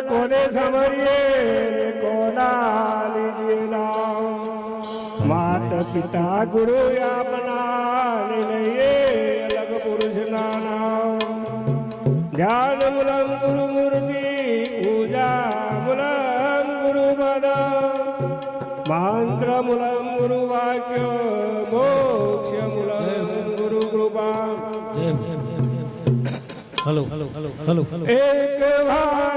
લાલા કોને સમરીએ કોના લીજે નામ માત પિતા ગુરુ આપના લઈએ અલગ પુરુષના નામ. ધ્યાન મૂલમ ગુરુ મૂર્તિ પૂજા મૂલમ ગુરુ પદ મંત્ર મૂલમ ગુરુ વાક્ય મોક્ષ મૂલમ ગુરુ કૃપા. હેલો હેલો હેલો હેલો એક ભાઈ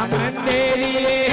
രാമൻ നേരിയേ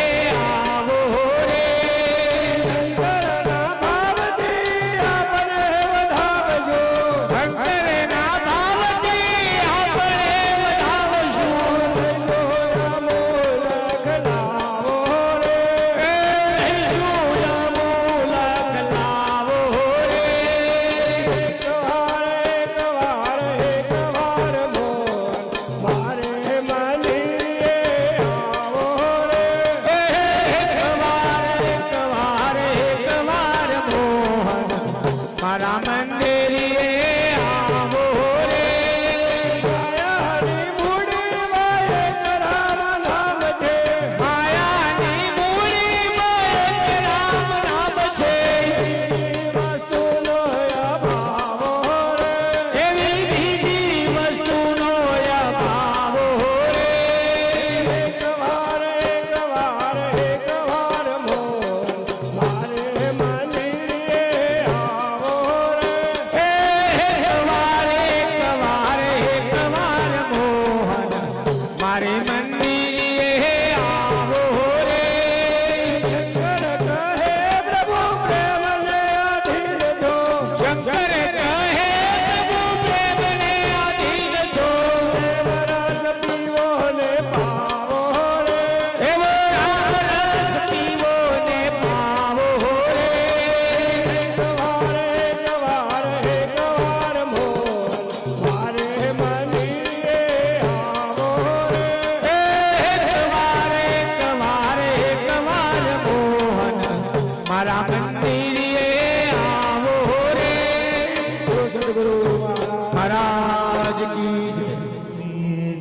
મહારાજ કી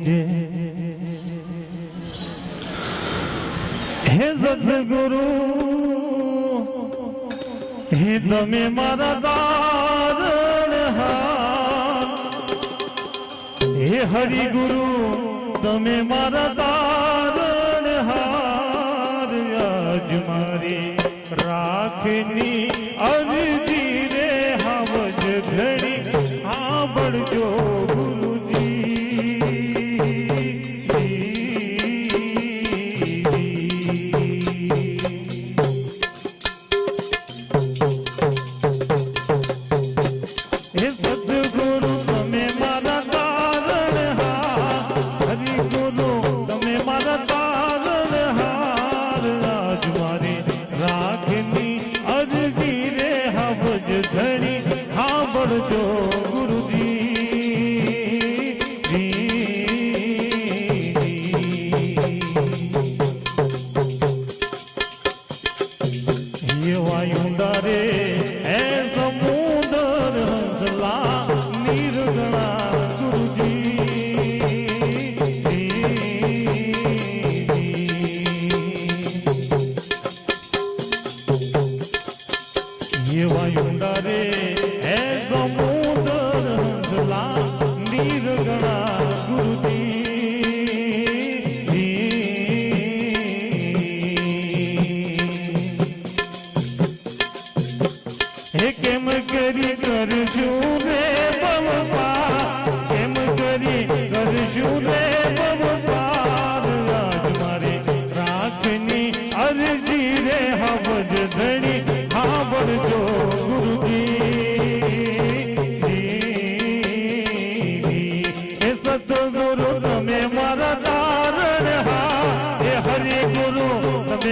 જય હે સદગુરુ હે તમે મારા દારણ હે હરિ ગુરુ તમે મારા દારણ હાર આજ મારી રાખની અરજી Holy Ghost.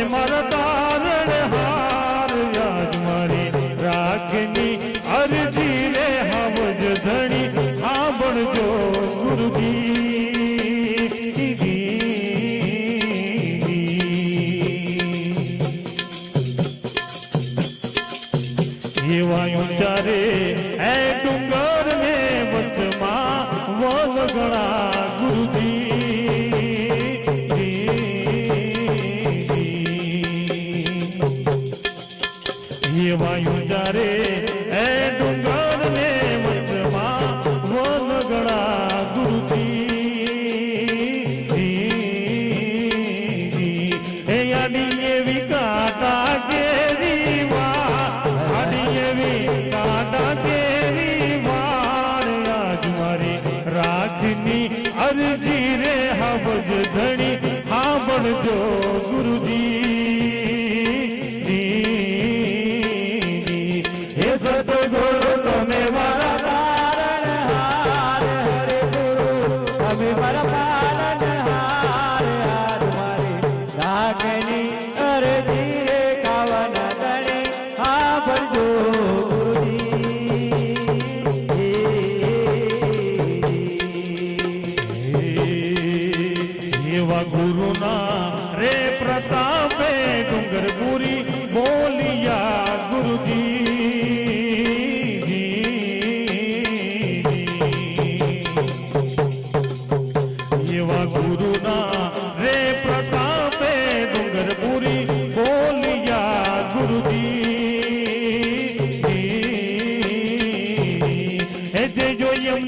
તમે ગુરુજી એવા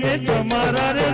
એમને તમારા રે